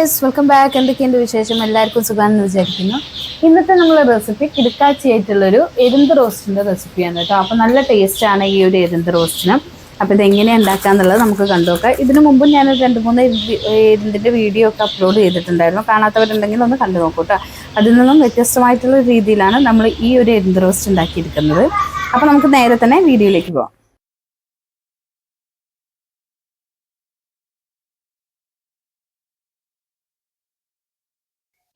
Guys welcome back എന്തൊക്കെയുണ്ട് വിശേഷം? എല്ലാവർക്കും സുഖമാണെന്ന് വിചാരിക്കുന്നു. ഇന്നത്തെ നമ്മളെ റെസിപ്പി കിടക്കാച്ചിയായിട്ടുള്ളൊരു എരുന്ത് റോസ്റ്റിന്റെ റെസിപ്പിയാണ് കേട്ടോ. അപ്പോൾ നല്ല ടേസ്റ്റാണ് ഈ ഒരു എരുന്ത് റോസ്റ്റിന്. അപ്പോൾ ഇത് എങ്ങനെയാണ് ഉണ്ടാക്കാന്നുള്ളത് നമുക്ക് കണ്ടുനോക്കാം. ഇതിനു മുമ്പ് ഞാൻ രണ്ട് മൂന്ന് എരുന്തിന്റെ വീഡിയോ ഒക്കെ അപ്ലോഡ് ചെയ്തിട്ടുണ്ടായിരുന്നു. കാണാത്തവരുണ്ടെങ്കിൽ ഒന്ന് കണ്ടു നോക്കൂ കേട്ടോ. അതിൽ നിന്നും വ്യത്യസ്തമായിട്ടുള്ള രീതിയിലാണ് നമ്മൾ ഈ ഒരു എരുന്ത് റോസ്റ്റ് ഉണ്ടാക്കിയിരിക്കുന്നത്. അപ്പോൾ നമുക്ക് നേരെ തന്നെ വീഡിയോയിലേക്ക് പോകാം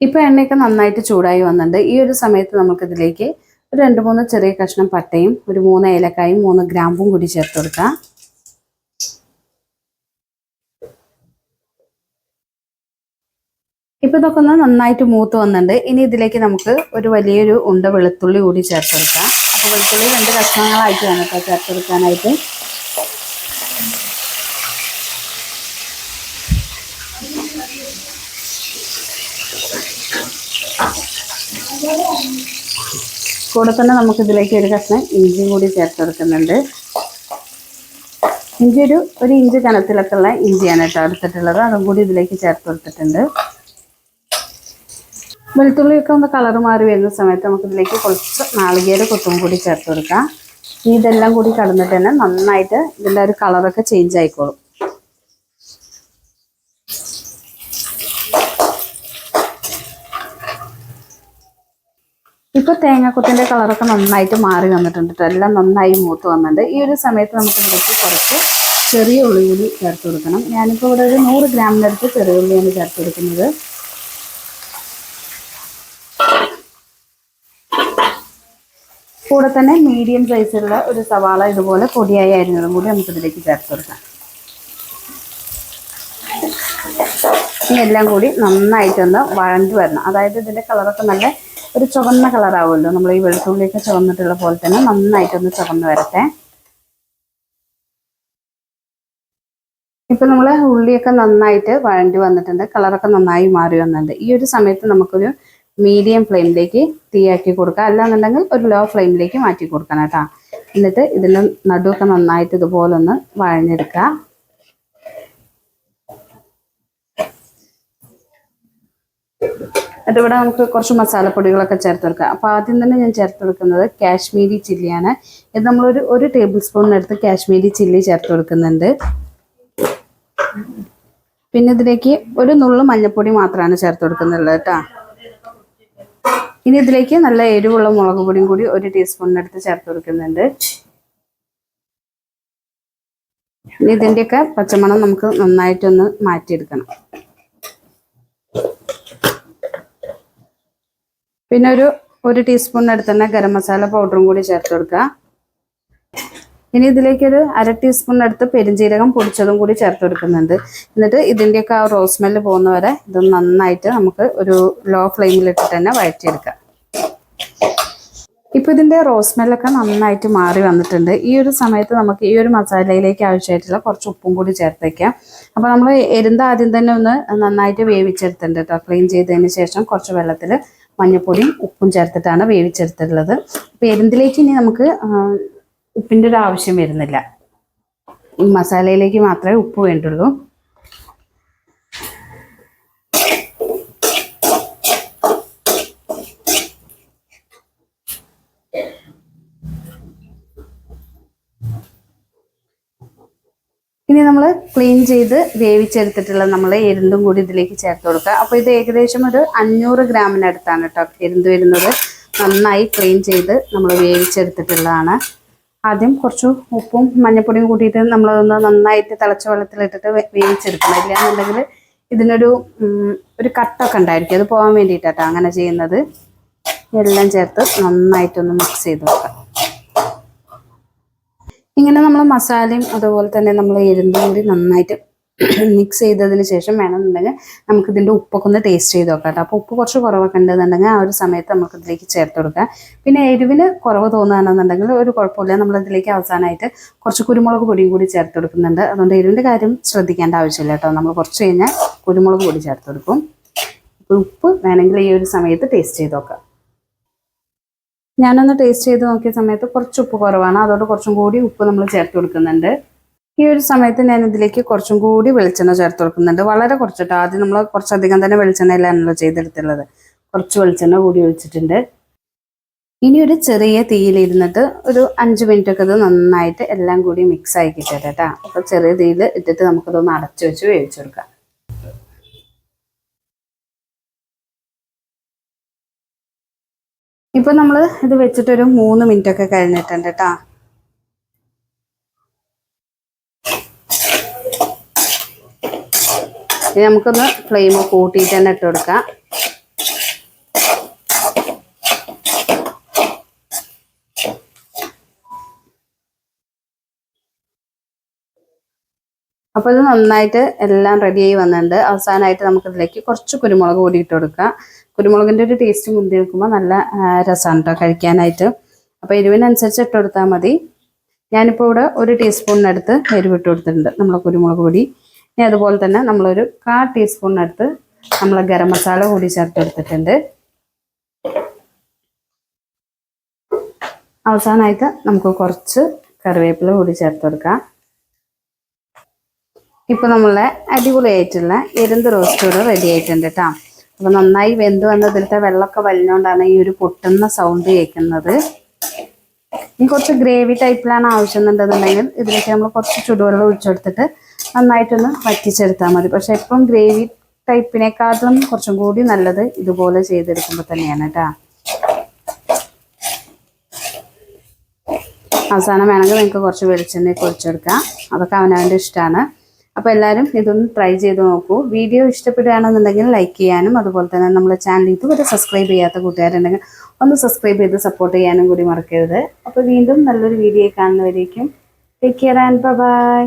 ഇപ്പോൾ എണ്ണയൊക്കെ നന്നായിട്ട് ചൂടായി വന്നിട്ടുണ്ട്. ഈ ഒരു സമയത്ത് നമുക്കിതിലേക്ക് ഒരു രണ്ട് മൂന്ന് ചെറിയ കഷ്ണം പട്ടയും ഒരു മൂന്ന് ഏലക്കായും മൂന്ന് ഗ്രാമ്പും കൂടി ചേർത്ത് കൊടുക്കാം. ഇപ്പൊ ഇതൊക്കെ ഒന്ന് നന്നായിട്ട് മൂത്ത് വന്നിട്ടുണ്ട്. ഇനി ഇതിലേക്ക് നമുക്ക് ഒരു വലിയൊരു ഉണ്ട വെളുത്തുള്ളി കൂടി ചേർത്ത് കൊടുക്കാം. അപ്പോൾ വെളുത്തുള്ളി രണ്ട് കഷ്ണങ്ങളായിട്ട് വേണം കേട്ടോ ചേർത്ത് കൊടുക്കാനായിട്ട് കൂടെ തന്നെ നമുക്ക് ഇതിലേക്ക് ഒരു കഷ്ണം ഇഞ്ചിയും കൂടി ചേർത്ത് കൊടുക്കുന്നുണ്ട്. ഇഞ്ചി ഒരു ഒരു ഇഞ്ച് കനത്തിലൊക്കെ ഉള്ള ഇഞ്ചിയാണ് കേട്ടോ എടുത്തിട്ടുള്ളത്. അതും കൂടി ഇതിലേക്ക് ചേർത്ത് കൊടുത്തിട്ടുണ്ട്. വെളുത്തുള്ളിയൊക്കെ ഒന്ന് കളർ മാറി വരുന്ന സമയത്ത് നമുക്ക് ഇതിലേക്ക് കുറച്ച് നാളികേര കൊത്തും കൂടി ചേർത്ത് കൊടുക്കാം. ഇതെല്ലാം കൂടി കടന്നിട്ട് തന്നെ നന്നായിട്ട് ഇതിന്റെ ഒരു കളറൊക്കെ ചേഞ്ച് ആയിക്കോളും. ഇപ്പോൾ തേങ്ങാക്കുത്തിന്റെ കളറൊക്കെ നന്നായിട്ട് മാറി വന്നിട്ടുണ്ട് എല്ലാം നന്നായി മൂത്ത് വന്നിട്ടുണ്ട്. ഈ ഒരു സമയത്ത് നമുക്ക് ഇതിലേക്ക് കുറച്ച് ചെറിയ ഉള്ളി ചേർത്ത് കൊടുക്കണം. ഞാനിപ്പോൾ ഇവിടെ ഒരു നൂറ് ഗ്രാമിനടുത്ത് ചെറിയ ഉള്ളിയാണ് ചേർത്ത് കൊടുക്കുന്നത്. കൂടെ തന്നെ മീഡിയം സൈസിലുള്ള ഒരു സവാള ഇതുപോലെ പൊടിയായി അരിഞ്ഞതും കൂടി നമുക്ക് ഇതിലേക്ക് ചേർത്ത് കൊടുക്കാം. ഇനി എല്ലാം കൂടി നന്നായിട്ടൊന്ന് വഴഞ്ഞു വരണം. അതായത് ഇതിന്റെ കളറൊക്കെ നല്ല ഒരു ചുവന്ന കളറാവുമല്ലോ. നമ്മൾ ഈ വെളുത്തുള്ളിയൊക്കെ ചുവന്നിട്ടുള്ള പോലെ തന്നെ നന്നായിട്ടൊന്ന് ചുവന്ന് വരട്ടെ. ഇപ്പം നമ്മൾ ഉള്ളിയൊക്കെ നന്നായിട്ട് വഴണ്ടി വന്നിട്ടുണ്ട്. കളറൊക്കെ നന്നായി മാറി വന്നിട്ടുണ്ട്. ഈ ഒരു സമയത്ത് നമുക്കൊരു മീഡിയം ഫ്ലെയിമിലേക്ക് തീയാക്കി കൊടുക്കാം. അല്ലാന്നുണ്ടെങ്കിൽ ഒരു ലോ ഫ്ലെയിമിലേക്ക് മാറ്റി കൊടുക്കണം കേട്ടോ. എന്നിട്ട് ഇതിന്റെ നടുവൊക്കെ നന്നായിട്ട് ഇതുപോലൊന്ന് വഴഞ്ഞെടുക്കുക. എന്നിട്ട് ഇവിടെ നമുക്ക് കുറച്ച് മസാലപ്പൊടികളൊക്കെ ചേർത്ത് കൊടുക്കാം. അപ്പോൾ ആദ്യം തന്നെ ഞാൻ ചേർത്ത് കൊടുക്കുന്നത് കാശ്മീരി ചില്ലിയാണ്. ഇത് നമ്മളൊരു ഒരു ടേബിൾ സ്പൂണിനടുത്ത് കാശ്മീരി ചില്ലി ചേർത്ത് കൊടുക്കുന്നുണ്ട്. പിന്നെ ഇതിലേക്ക് ഒരു നുള്ളു മഞ്ഞൾപ്പൊടി മാത്രമാണ് ചേർത്ത് കൊടുക്കുന്നുള്ളത് കേട്ടോ. ഇനി ഇതിലേക്ക് നല്ല എരിവുള്ള മുളക് പൊടിയും കൂടി ഒരു ടീസ്പൂണിനടുത്ത് ചേർത്ത് കൊടുക്കുന്നുണ്ട്. ഇനി ഇതിന്റെയൊക്കെ പച്ചമണം നമുക്ക് നന്നായിട്ടൊന്ന് മാറ്റിയെടുക്കണം. പിന്നെ ഒരു ഒരു ടീസ്പൂൺ തന്നെ ഗരം മസാല പൗഡറും കൂടി ചേർത്ത് കൊടുക്കുക. ഇനി ഇതിലേക്കൊരു അര ടീസ്പൂണിനടുത്ത് പെരിഞ്ജീരകം പൊടിച്ചതും കൂടി ചേർത്ത് കൊടുക്കുന്നുണ്ട്. എന്നിട്ട് ഇതിന്റെയൊക്കെ ആ റോസ് സ്മെല്ല് പോകുന്ന വരെ ഇത് നന്നായിട്ട് നമുക്ക് ഒരു ലോ ഫ്ലെയിമിലിട്ടിട്ട് തന്നെ വഴറ്റിയെടുക്കാം. ഇപ്പോൾ ഇതിന്റെ റോസ് സ്മെല്ലൊക്കെ നന്നായിട്ട് മാറി വന്നിട്ടുണ്ട്. ഈ ഒരു സമയത്ത് നമുക്ക് ഈ ഒരു മസാലയിലേക്ക് ആവശ്യമായിട്ടുള്ള കുറച്ച് ഉപ്പും കൂടി ചേർത്തേക്കാം അപ്പോൾ നമ്മൾ എരുന്ത് ആദ്യം തന്നെ ഒന്ന് നന്നായിട്ട് വേവിച്ചെടുത്തിട്ടുണ്ട് കേട്ടോ ക്ലീൻ ചെയ്തതിന് ശേഷം കുറച്ച് വെള്ളത്തിൽ മഞ്ഞൾപ്പൊടിയും ഉപ്പും ചേർത്തിട്ടാണ് വേവിച്ചെടുത്തിട്ടുള്ളത്. അപ്പോൾ എരുന്തിലേക്ക് ഇനി നമുക്ക് ഉപ്പിന്റെ ഒരു ആവശ്യം വരുന്നില്ല. ഈ മസാലയിലേക്ക് മാത്രമേ ഉപ്പ് വേണ്ടുള്ളൂ. ഇനി നമ്മൾ ക്ലീൻ ചെയ്ത് വേവിച്ചെടുത്തിട്ടുള്ള നമ്മൾ എരുന്തും കൂടി ഇതിലേക്ക് ചേർത്ത് കൊടുക്കുക. അപ്പോൾ ഇത് ഏകദേശം ഒരു അഞ്ഞൂറ് ഗ്രാമിനടുത്താണ് കേട്ടോ എരുന്ത് വരുന്നത്. നന്നായി ക്ലീൻ ചെയ്ത് നമ്മൾ വേവിച്ചെടുത്തിട്ടുള്ളതാണ്. ആദ്യം കുറച്ച് ഉപ്പും മഞ്ഞപ്പൊടിയും കൂട്ടിയിട്ട് നമ്മളതൊന്ന് നന്നായിട്ട് തിളച്ച വെള്ളത്തിലിട്ടിട്ട് വേവിച്ചെടുക്കണം. ഇല്ലാന്നുണ്ടെങ്കിൽ ഇതിനൊരു ഒരു കട്ടൊക്കെ ഉണ്ടായിരിക്കും. അത് പോകാൻ വേണ്ടിയിട്ടാട്ടോ അങ്ങനെ ചെയ്യുന്നത്. എല്ലാം ചേർത്ത് നന്നായിട്ടൊന്ന് മിക്സ് ചെയ്ത് വെക്കാം മസാലയും അതുപോലെ തന്നെ നമ്മൾ എഴുന്നും കൂടി നന്നായിട്ട് മിക്സ് ചെയ്തതിന് ശേഷം വേണമെന്നുണ്ടെങ്കിൽ നമുക്ക് ഇതിന്റെ ഉപ്പൊക്കെ ഒന്ന് ടേസ്റ്റ് ചെയ്ത് നോക്കാം കേട്ടോ. അപ്പോൾ ഉപ്പ് കുറച്ച് കുറവൊക്കെ ഉണ്ടെന്നുണ്ടെങ്കിൽ ആ ഒരു സമയത്ത് നമുക്ക് ഇതിലേക്ക് ചേർത്ത് കൊടുക്കാം. പിന്നെ എരിവിന് കുറവ് തോന്നുകയാണെന്നുണ്ടെങ്കിൽ ഒരു കുഴപ്പമില്ല. നമ്മൾ ഇതിലേക്ക് അവസാനമായിട്ട് കുറച്ച് കുരുമുളക് പൊടിയും കൂടി ചേർത്ത് കൊടുക്കുന്നുണ്ട്. അതുകൊണ്ട് എരിവിന്റെ കാര്യം ശ്രദ്ധിക്കേണ്ട ആവശ്യമില്ല കേട്ടോ. നമ്മൾ കുറച്ച് കഴിഞ്ഞാൽ കുരുമുളക് പൊടി ചേർത്ത് കൊടുക്കും. ഉപ്പ് വേണമെങ്കിൽ ഈ ഒരു സമയത്ത് ടേസ്റ്റ് ചെയ്ത് നോക്കാം. ഞാനൊന്ന് ടേസ്റ്റ് ചെയ്ത് നോക്കിയ സമയത്ത് കുറച്ച് ഉപ്പ് കുറവാണ്. അതുകൊണ്ട് കുറച്ചും കൂടി ഉപ്പ് നമ്മൾ ചേർത്ത് കൊടുക്കുന്നുണ്ട്. ഈ ഒരു സമയത്ത് ഞാൻ ഇതിലേക്ക് കുറച്ചും കൂടി വെളിച്ചെണ്ണ ചേർത്ത് കൊടുക്കുന്നുണ്ട്. വളരെ കുറച്ചിട്ട്. ആദ്യം നമ്മൾ കുറച്ചധികം തന്നെ വെളിച്ചെണ്ണ വെളിച്ചെണ്ണയിലാണല്ലോ ചെയ്തെടുത്തുള്ളത് കുറച്ച് വെളിച്ചെണ്ണ കൂടി ഒഴിച്ചിട്ടുണ്ട്. ഇനി ഒരു ചെറിയ തീയിലിരുന്നിട്ട് ഒരു അഞ്ച് മിനിറ്റ് ഒക്കെ ഇത് നന്നായിട്ട് എല്ലാം കൂടി മിക്സ് ആക്കി കേട്ടോ അപ്പോൾ ചെറിയ തീയിൽ ഇട്ടിട്ട് നമുക്കിതൊന്ന് അടച്ചു വെച്ച് വേവിച്ചെടുക്കാം. ഇപ്പൊ നമ്മൾ ഇത് വെച്ചിട്ടൊരു മൂന്ന് മിനിറ്റ് ഒക്കെ കഴിഞ്ഞിട്ടുണ്ട് കേട്ടോ ഇനി നമുക്കൊന്ന് ഫ്ലെയിം കൂട്ടിയിട്ട് തന്നെ ഇട്ട് കൊടുക്കാം. അപ്പോൾ ഇത് നന്നായിട്ട് എല്ലാം റെഡിയായി വന്നിട്ടുണ്ട്. അവസാനമായിട്ട് നമുക്കിതിലേക്ക് കുറച്ച് കുരുമുളക് കൂടി ഇട്ട് കൊടുക്കുക കുരുമുളകിന്റെ ഒരു ടേസ്റ്റ് മുന്തി വെക്കുമ്പോൾ നല്ല രസമാണ് കേട്ടോ കഴിക്കാനായിട്ട്. അപ്പോൾ എരിവിനനുസരിച്ച് ഇട്ട് കൊടുത്താൽ മതി. ഞാനിപ്പോൾ ഇവിടെ ഒരു ടീസ്പൂണിനടുത്ത് എരിവ് ഇട്ട് കൊടുത്തിട്ടുണ്ട് നമ്മളെ കുരുമുളക് പൊടി. ഇനി അതുപോലെ തന്നെ നമ്മളൊരു കാ ടീസ്പൂണിനടുത്ത് നമ്മൾ ഗരം മസാല കൂടി ചേർത്ത് കൊടുത്തിട്ടുണ്ട്. അവസാനമായിട്ട് നമുക്ക് കുറച്ച് കറിവേപ്പില കൂടി ചേർത്ത് കൊടുക്കാം. ഇപ്പൊ നമ്മളെ അടിപൊളിയായിട്ടുള്ള എരുന്ത് റോസ്റ്റ് കൂടെ റെഡി ആയിട്ടുണ്ട് കേട്ടോ അപ്പം നന്നായി വെന്ത് വന്നതിലത്തെ വെള്ളമൊക്കെ വലിഞ്ഞുകൊണ്ടാണ് ഈ ഒരു പൊട്ടുന്ന സൗണ്ട് കേൾക്കുന്നത്. ഇനി കുറച്ച് ഗ്രേവി ടൈപ്പിലാണ് ആവശ്യമുണ്ടെന്നുണ്ടെങ്കിൽ ഇതിലേക്ക് നമ്മൾ കുറച്ച് ചുടുവെള്ളം ഒഴിച്ചെടുത്തിട്ട് നന്നായിട്ടൊന്ന് വറ്റിച്ചെടുത്താൽ മതി. പക്ഷേ ഇപ്പം ഗ്രേവി ടൈപ്പിനെക്കാട്ടിലും കുറച്ചും കൂടി നല്ലത് ഇതുപോലെ ചെയ്തെടുക്കുമ്പോൾ തന്നെയാണ് കേട്ടോ അവസാനം വേണമെങ്കിൽ നിങ്ങൾക്ക് കുറച്ച് വെളിച്ചെണ്ണ ഒഴിച്ചെടുക്കാം. അതൊക്കെ അവനവന്റെ ഇഷ്ടമാണ്. അപ്പോൾ എല്ലാവരും ഇതൊന്ന് ട്രൈ ചെയ്ത് നോക്കൂ. വീഡിയോ ഇഷ്ടപ്പെടുകയാണെന്നുണ്ടെങ്കിൽ ലൈക്ക് ചെയ്യാനും അതുപോലെ തന്നെ നമ്മുടെ ചാനൽ ഇതുവരെ സബ്സ്ക്രൈബ് ചെയ്യാത്ത കൂട്ടുകാരുണ്ടെങ്കിൽ ഒന്ന് സബ്സ്ക്രൈബ് ചെയ്ത് സപ്പോർട്ട് ചെയ്യാനും കൂടി മറക്കരുത്. അപ്പോൾ വീണ്ടും നല്ലൊരു വീഡിയോ കാണുന്നവരേക്കും ടേക്ക് കെയർ ആൻഡ് ബൈ